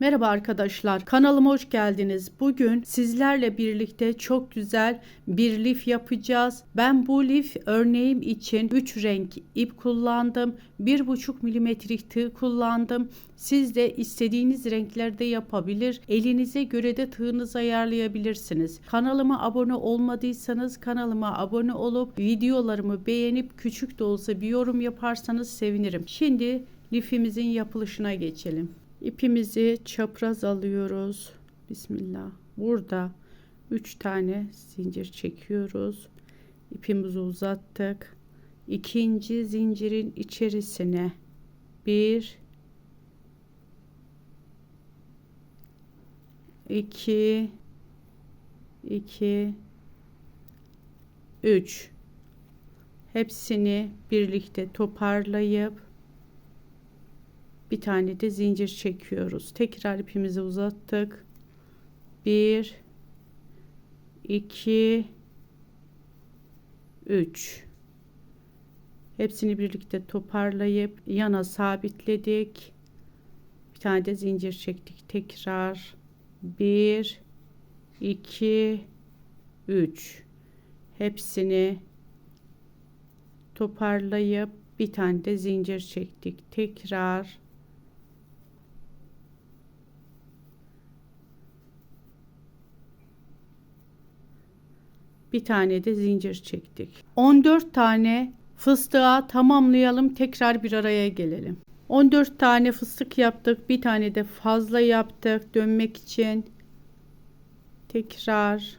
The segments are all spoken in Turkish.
Merhaba arkadaşlar, kanalıma hoş geldiniz. Bugün sizlerle birlikte çok güzel bir lif yapacağız. Ben bu lif örneğim için 3 renk ip kullandım. 1,5 milimetrelik tığ kullandım. Siz de istediğiniz renklerde yapabilir. Elinize göre de tığınızı ayarlayabilirsiniz. Kanalıma abone olmadıysanız kanalıma abone olup videolarımı beğenip küçük de olsa bir yorum yaparsanız sevinirim. Şimdi lifimizin yapılışına geçelim. İpimizi çapraz alıyoruz. Bismillah. Burada 3 tane zincir çekiyoruz. İpimizi uzattık. İkinci zincirin içerisine bir iki iki üç hepsini birlikte toparlayıp bir tane de zincir çekiyoruz. Tekrar ipimizi uzattık. 1 2 3 Hepsini birlikte toparlayıp yana sabitledik. Bir tane de zincir çektik. Tekrar 1 2 3 Hepsini toparlayıp bir tane de zincir çektik. Tekrar bir tane de zincir çektik. 14 tane fıstığa tamamlayalım. Tekrar bir araya gelelim. 14 tane fıstık yaptık. Bir tane de fazla yaptık dönmek için. Tekrar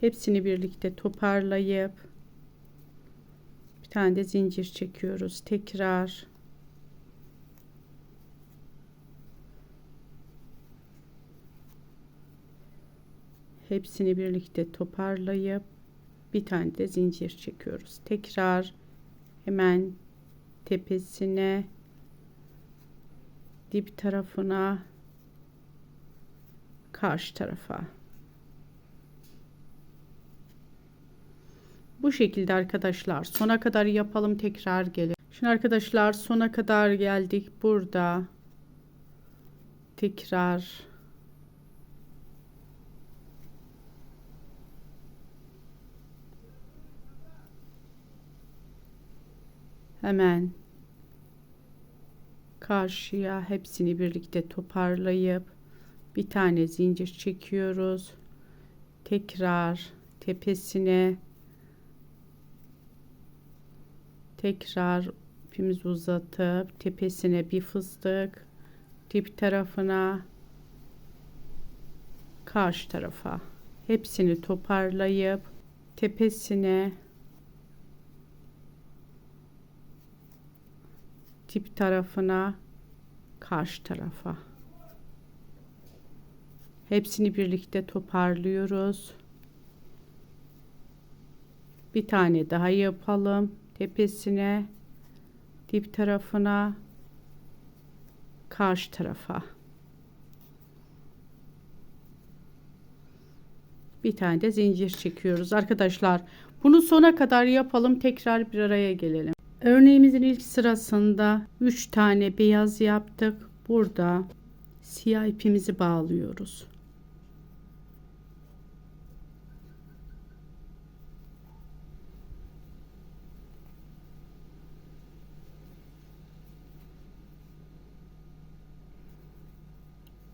hepsini birlikte toparlayıp tane de zincir çekiyoruz. Tekrar hepsini birlikte toparlayıp bir tane de zincir çekiyoruz. Tekrar hemen tepesine dip tarafına karşı tarafa Bu şekilde arkadaşlar sona kadar yapalım tekrar gelin. Şimdi arkadaşlar sona kadar geldik. Burada tekrar hemen karşıya hepsini birlikte toparlayıp bir tane zincir çekiyoruz. Tekrar tepesine tekrar ipimizi uzatıp tepesine bir fıstık dip tarafına karşı tarafa. Hepsini toparlayıp tepesine dip tarafına karşı tarafa. Hepsini birlikte toparlıyoruz. Bir tane daha yapalım tepesine dip tarafına karşı tarafa. Bir tane de zincir çekiyoruz. Arkadaşlar bunu sona kadar yapalım tekrar bir araya gelelim. Örneğimizin ilk sırasında 3 tane beyaz yaptık. Burada siyah ipimizi bağlıyoruz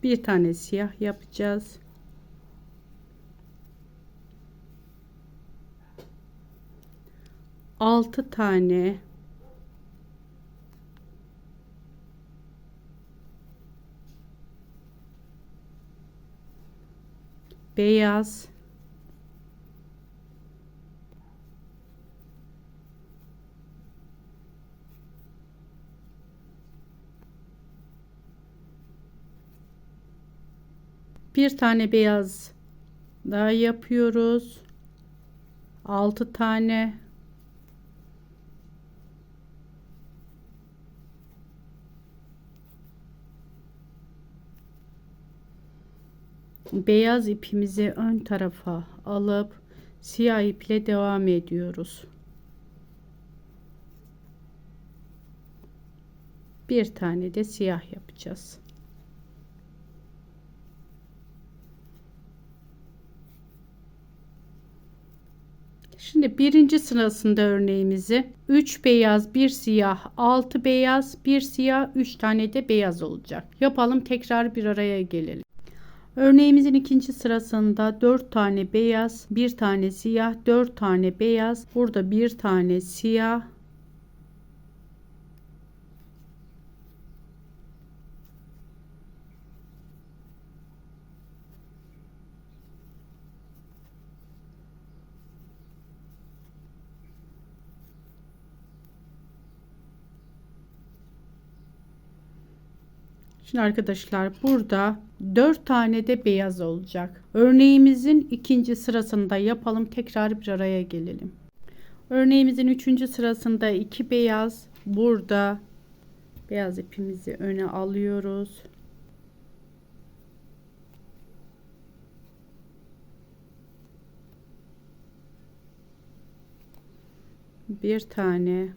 bir tane siyah yapacağız. Altı tane beyaz bir tane beyaz daha yapıyoruz 6 tane beyaz ipimizi ön tarafa alıp Siyah iple devam ediyoruz. Bir tane de siyah yapacağız. Şimdi birinci sırasında örneğimizi 3 beyaz, 1 siyah, 6 beyaz, 1 siyah, 3 tane de beyaz olacak. Yapalım tekrar bir araya gelelim. Örneğimizin ikinci sırasında 4 tane beyaz, 1 tane siyah, 4 tane beyaz, burada 1 tane siyah, Şimdi arkadaşlar burada 4 tane de beyaz olacak. Örneğimizin ikinci sırasında yapalım. Tekrar bir araya gelelim. Örneğimizin üçüncü sırasında 2 beyaz. Burada beyaz ipimizi öne alıyoruz. Bir tane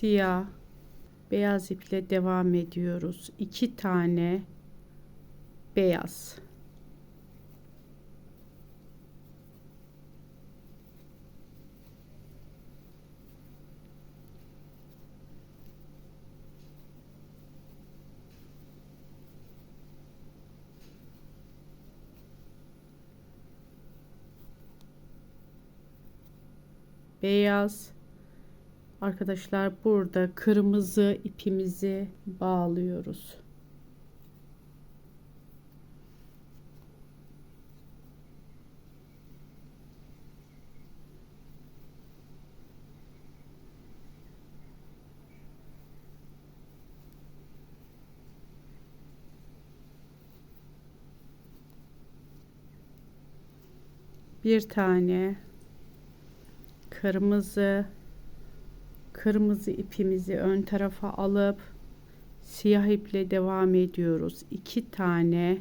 siyah beyaz iple devam ediyoruz. iki tane beyaz. beyaz Arkadaşlar burada kırmızı ipimizi bağlıyoruz. bir tane kırmızı kırmızı ipimizi ön tarafa alıp siyah iple devam ediyoruz. iki tane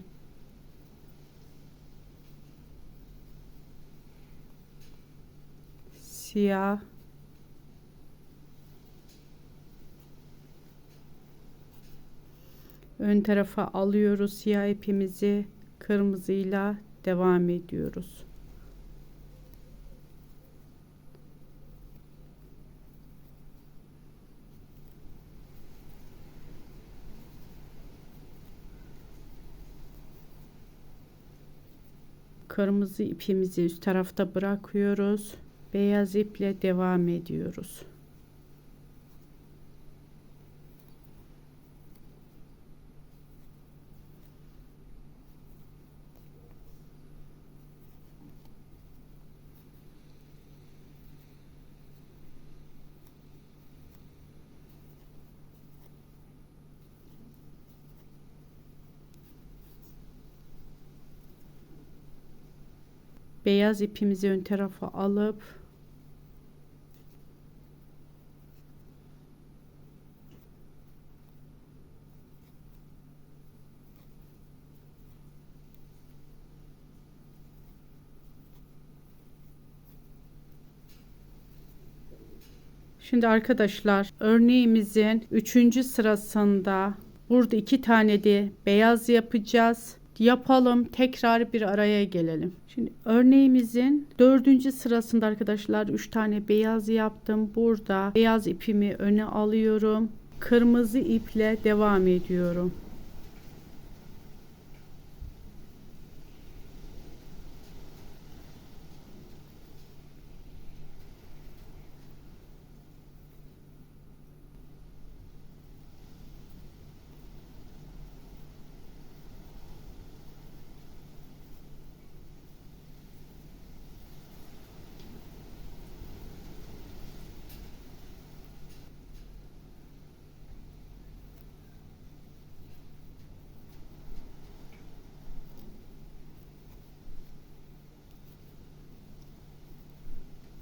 siyah ön tarafa alıyoruz siyah ipimizi kırmızıyla devam ediyoruz. Kırmızı ipimizi üst tarafta bırakıyoruz. Beyaz iple devam ediyoruz. Beyaz ipimizi ön tarafa alıp Şimdi arkadaşlar örneğimizin üçüncü sırasında burada iki tane de beyaz yapacağız yapalım. Tekrar bir araya gelelim. Şimdi örneğimizin dördüncü sırasında arkadaşlar üç tane beyaz yaptım. Burada beyaz ipimi öne alıyorum. Kırmızı iple devam ediyorum.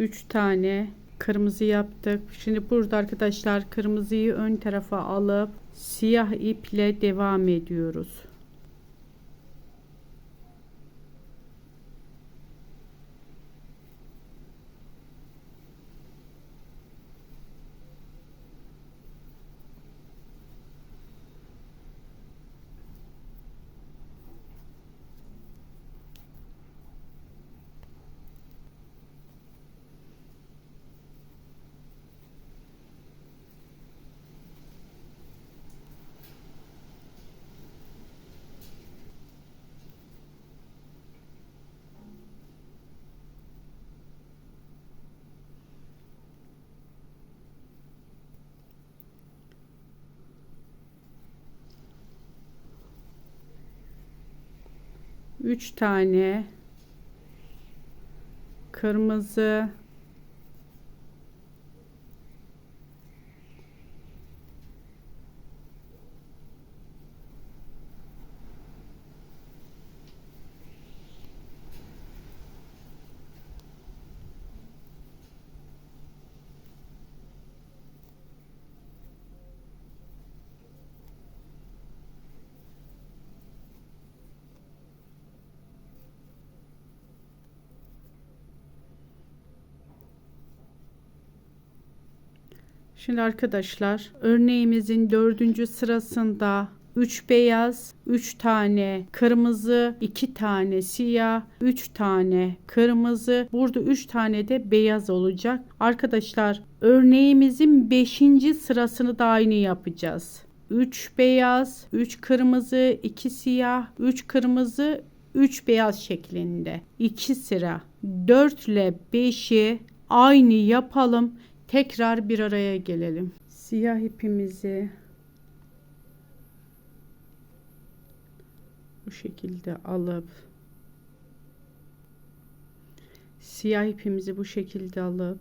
Üç tane kırmızı yaptık. Şimdi burada arkadaşlar kırmızıyı ön tarafa alıp Siyah iple devam ediyoruz. Üç tane. Kırmızı Şimdi arkadaşlar örneğimizin dördüncü sırasında 3 beyaz, 3 tane kırmızı, 2 tane siyah, 3 tane kırmızı. Burada 3 tane de beyaz olacak. Arkadaşlar örneğimizin 5. sırasını da aynı yapacağız. 3 beyaz, 3 kırmızı, 2 siyah, 3 kırmızı, 3 beyaz şeklinde. 2 sıra 4 ile 5'i aynı yapalım. Tekrar bir araya gelelim. Siyah ipimizi bu şekilde alıp siyah ipimizi bu şekilde alıp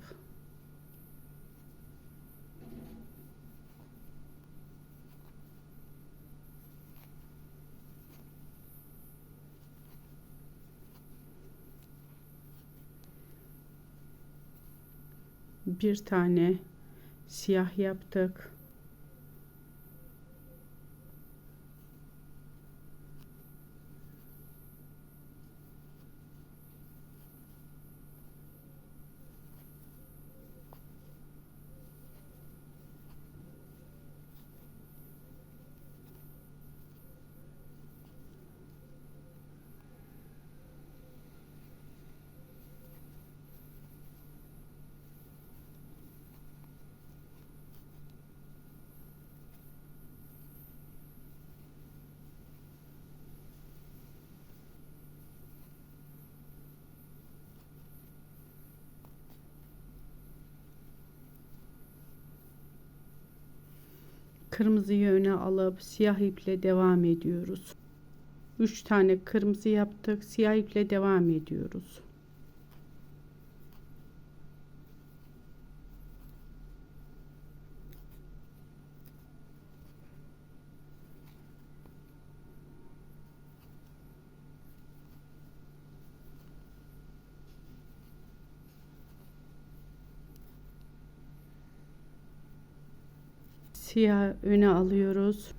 bir tane siyah yaptık. Kırmızıyı öne alıp siyah iple devam ediyoruz. 3 tane kırmızı yaptık. Siyah iple devam ediyoruz. Siyah öne alıyoruz.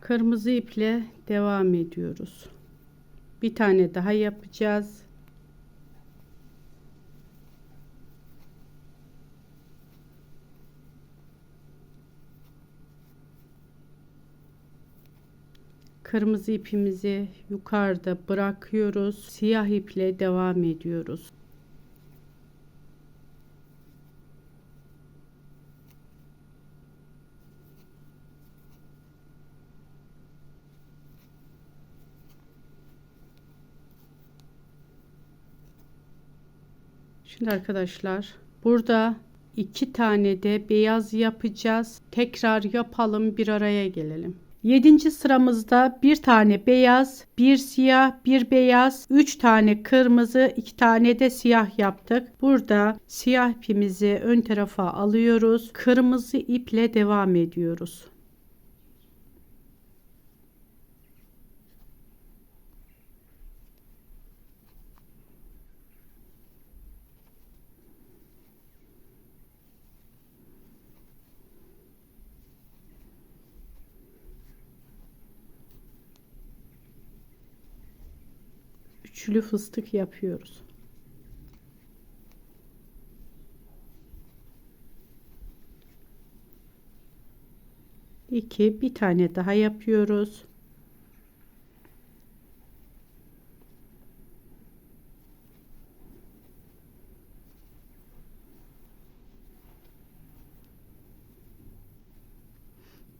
Kırmızı iple devam ediyoruz. Bir tane daha yapacağız. Kırmızı ipimizi yukarıda bırakıyoruz. Siyah iple devam ediyoruz. Şimdi arkadaşlar burada iki tane de beyaz yapacağız. Tekrar yapalım bir araya gelelim. Yedinci sıramızda bir tane beyaz, bir siyah, bir beyaz, üç tane kırmızı, iki tane de siyah yaptık. Burada siyah ipimizi ön tarafa alıyoruz. Kırmızı iple devam ediyoruz. Üçlü fıstık yapıyoruz. İki, bir tane daha yapıyoruz.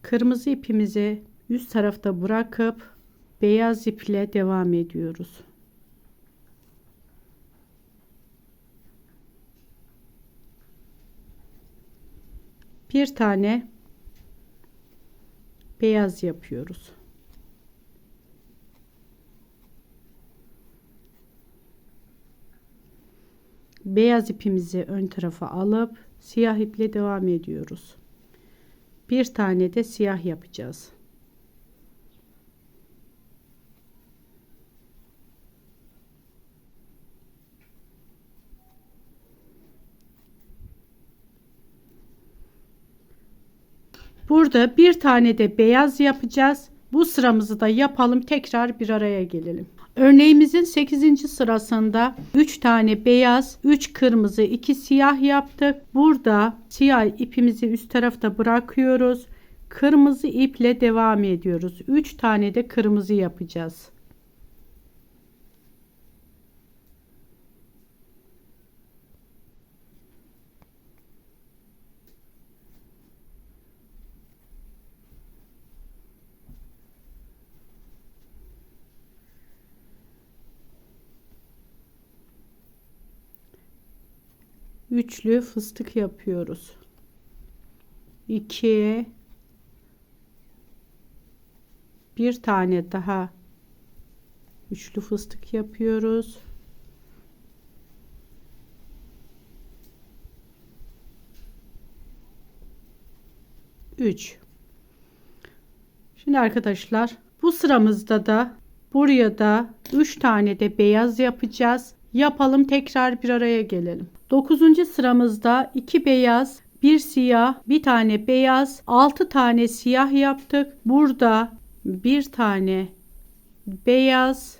Kırmızı ipimizi üst tarafta bırakıp beyaz iple devam ediyoruz. Bir tane beyaz yapıyoruz. Beyaz ipimizi ön tarafa alıp siyah iple devam ediyoruz. Bir tane de siyah yapacağız. Burada bir tane de beyaz yapacağız. Bu sıramızı da yapalım. Tekrar bir araya gelelim. Örneğimizin 8. sırasında 3 tane beyaz, 3 kırmızı, 2 siyah yaptık. Burada siyah ipimizi üst tarafta bırakıyoruz. Kırmızı iple devam ediyoruz. 3 tane de kırmızı yapacağız. Üçlü fıstık yapıyoruz. 2 bir tane daha üçlü fıstık yapıyoruz. Üç. Şimdi arkadaşlar bu sıramızda da buraya da üç tane de beyaz yapacağız. Yapalım tekrar bir araya gelelim. 9. sıramızda 2 beyaz, 1 siyah, bir tane beyaz, 6 tane siyah yaptık. Burada bir tane beyaz,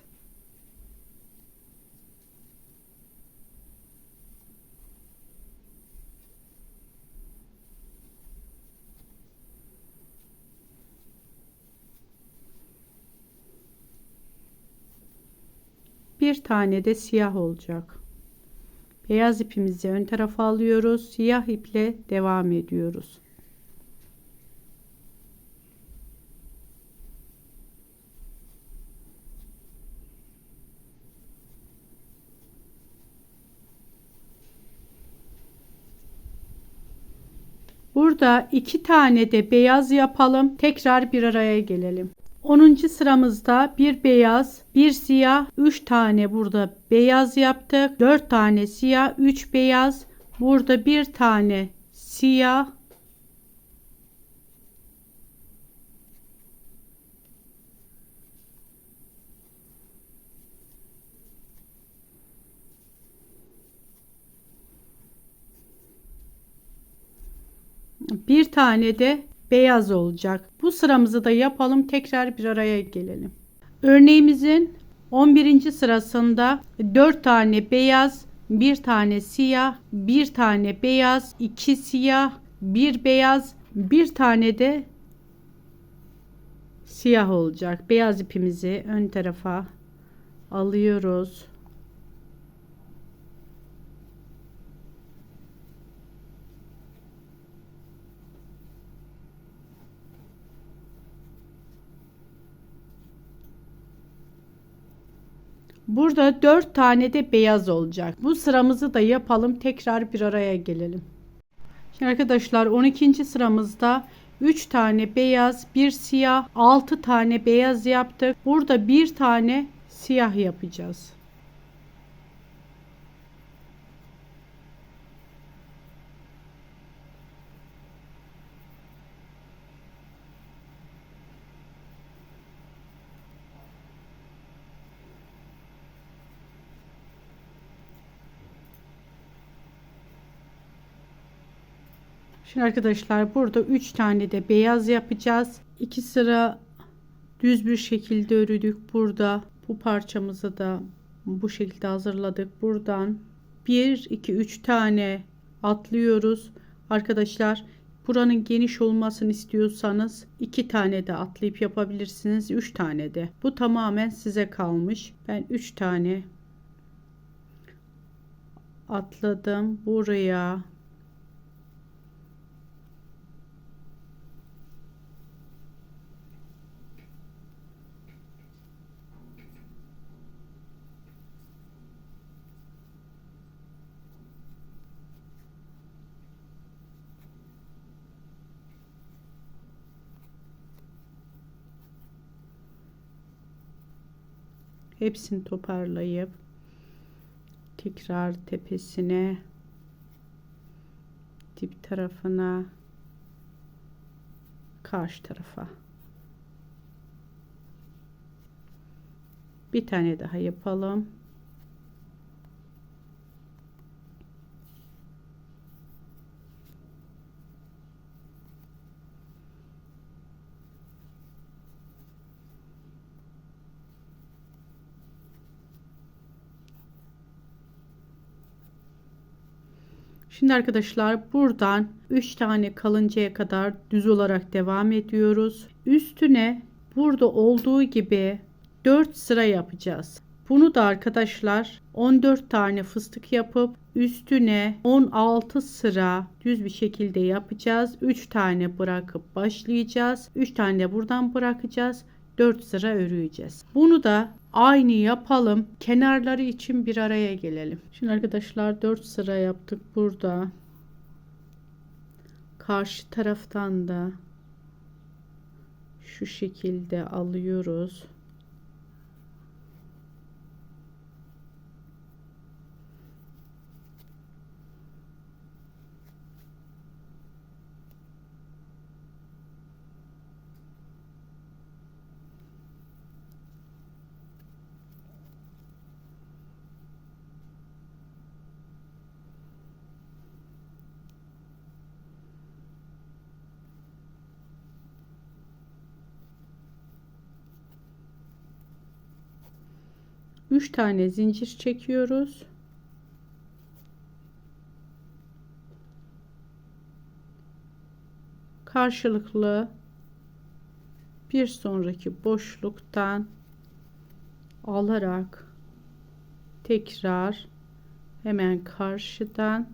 bir tane de siyah olacak. Beyaz ipimizi ön tarafa alıyoruz. Siyah iple devam ediyoruz. Burada iki tane de beyaz yapalım. Tekrar bir araya gelelim. 10. sıramızda bir beyaz, bir siyah, 3 tane burada beyaz yaptık. 4 tane siyah, 3 beyaz. Burada bir tane siyah, bir tane de beyaz olacak. Bu sıramızı da yapalım. Tekrar bir araya gelelim. Örneğimizin 11. sırasında 4 tane beyaz, 1 tane siyah, 1 tane beyaz, 2 siyah, 1 beyaz, 1 tane de siyah olacak. Beyaz ipimizi ön tarafa alıyoruz. Burada 4 tane de beyaz olacak. Bu sıramızı da yapalım. Tekrar bir araya gelelim. Şimdi arkadaşlar 12. sıramızda 3 tane beyaz, bir siyah, 6 tane beyaz yaptık. Burada bir tane siyah yapacağız. Şimdi arkadaşlar burada 3 tane de beyaz yapacağız. 2 sıra düz bir şekilde örüdük. Burada bu parçamızı da bu şekilde hazırladık. Buradan 1 2 3 tane atlıyoruz. Arkadaşlar buranın geniş olmasını istiyorsanız 2 tane de atlayıp yapabilirsiniz. 3 tane de. Bu tamamen size kalmış. Ben 3 tane atladım. Buraya hepsini toparlayıp tekrar tepesine dip tarafına karşı tarafa. Bir tane daha yapalım Şimdi arkadaşlar buradan 3 tane kalıncaya kadar düz olarak devam ediyoruz. Üstüne burada olduğu gibi 4 sıra yapacağız. Bunu da arkadaşlar 14 tane fıstık yapıp üstüne 16 sıra düz bir şekilde yapacağız. 3 tane bırakıp başlayacağız. 3 tane buradan bırakacağız. 4 sıra örüyeceğiz. Bunu da aynı yapalım. Kenarları için bir araya gelelim. Şimdi arkadaşlar 4 sıra yaptık burada. Karşı taraftan da şu şekilde alıyoruz. Üç tane zincir çekiyoruz. Karşılıklı bir sonraki boşluktan alarak tekrar hemen karşıdan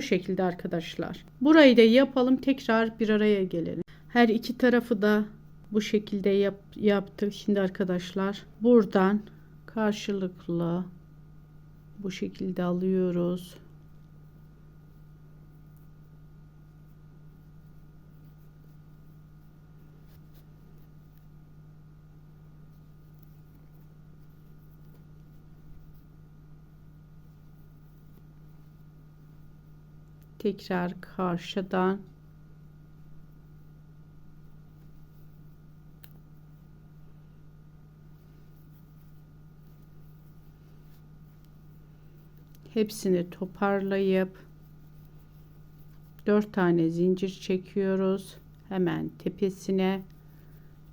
Bu şekilde arkadaşlar. Burayı da yapalım. Tekrar bir araya gelelim. Her iki tarafı da bu şekilde yap, yaptık. Şimdi arkadaşlar buradan karşılıklı bu şekilde alıyoruz. Tekrar karşıdan. Hepsini toparlayıp 4 tane zincir çekiyoruz. Hemen tepesine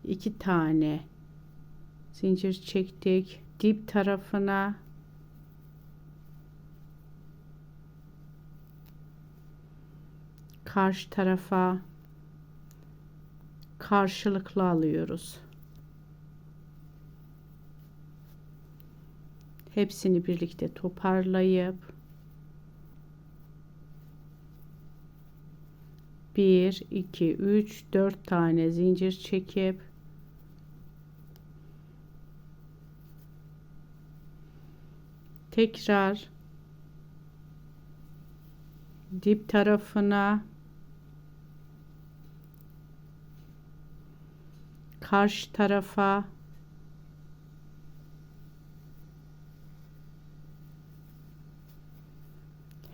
2 tane zincir çektik. Dip tarafına karşı tarafa karşılıklı alıyoruz. Hepsini birlikte toparlayıp 1 2 3 4 tane zincir çekip tekrar dip tarafına karşı tarafa.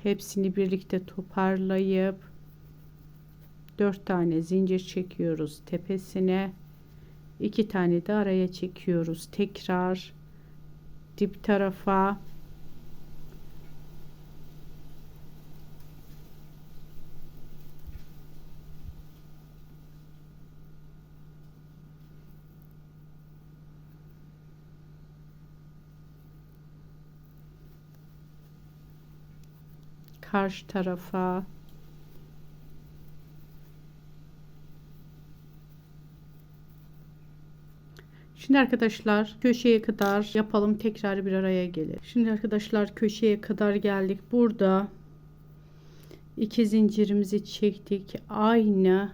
Hepsini birlikte toparlayıp 4 tane zincir çekiyoruz tepesine. 2 tane de araya çekiyoruz tekrar dip tarafa karşı tarafa Şimdi arkadaşlar köşeye kadar yapalım tekrar bir araya gelir. Şimdi arkadaşlar köşeye kadar geldik. Burada iki zincirimizi çektik. Aynı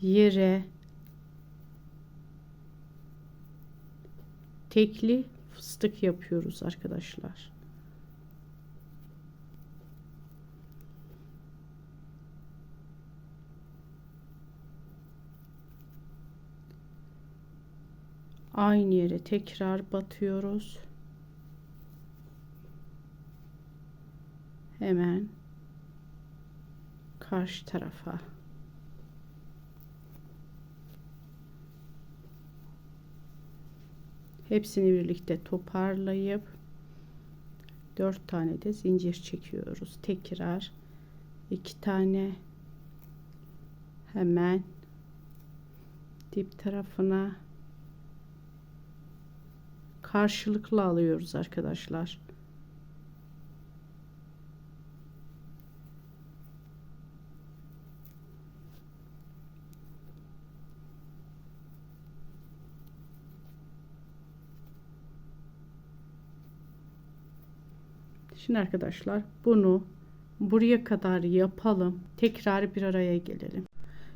yere tekli fıstık yapıyoruz arkadaşlar. Aynı yere tekrar batıyoruz. Hemen karşı tarafa. Hepsini birlikte toparlayıp dört tane de zincir çekiyoruz. Tekrar iki tane hemen dip tarafına karşılıklı alıyoruz arkadaşlar. Şimdi arkadaşlar bunu buraya kadar yapalım. Tekrar bir araya gelelim.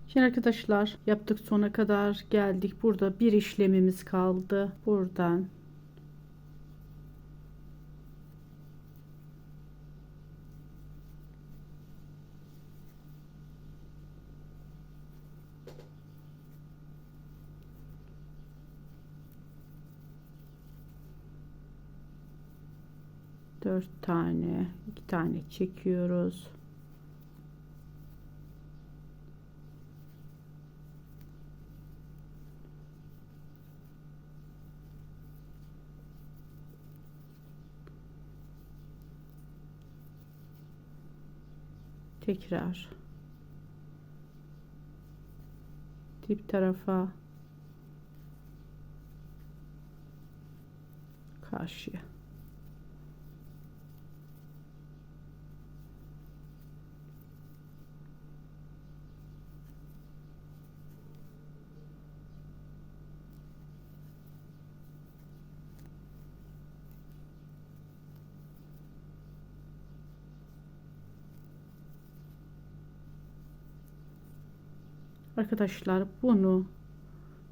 Şimdi arkadaşlar yaptık sona kadar geldik. Burada bir işlemimiz kaldı. Buradan dört tane iki tane çekiyoruz. Tekrar. Dip tarafa. Karşıya Arkadaşlar bunu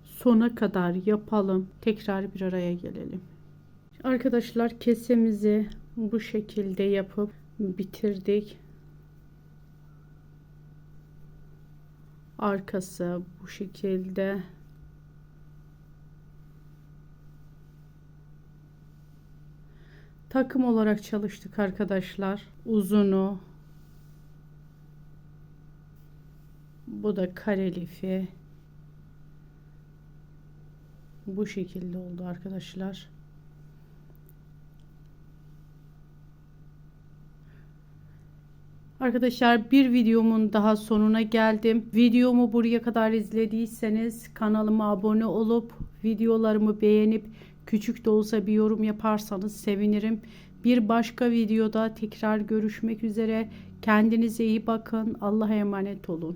sona kadar yapalım. Tekrar bir araya gelelim. Arkadaşlar kesemizi bu şekilde yapıp bitirdik. Arkası bu şekilde. Takım olarak çalıştık arkadaşlar. Uzunu Bu da kare lifi. Bu şekilde oldu arkadaşlar. Arkadaşlar bir videomun daha sonuna geldim. Videomu buraya kadar izlediyseniz kanalıma abone olup videolarımı beğenip küçük de olsa bir yorum yaparsanız sevinirim. Bir başka videoda tekrar görüşmek üzere. Kendinize iyi bakın. Allah'a emanet olun.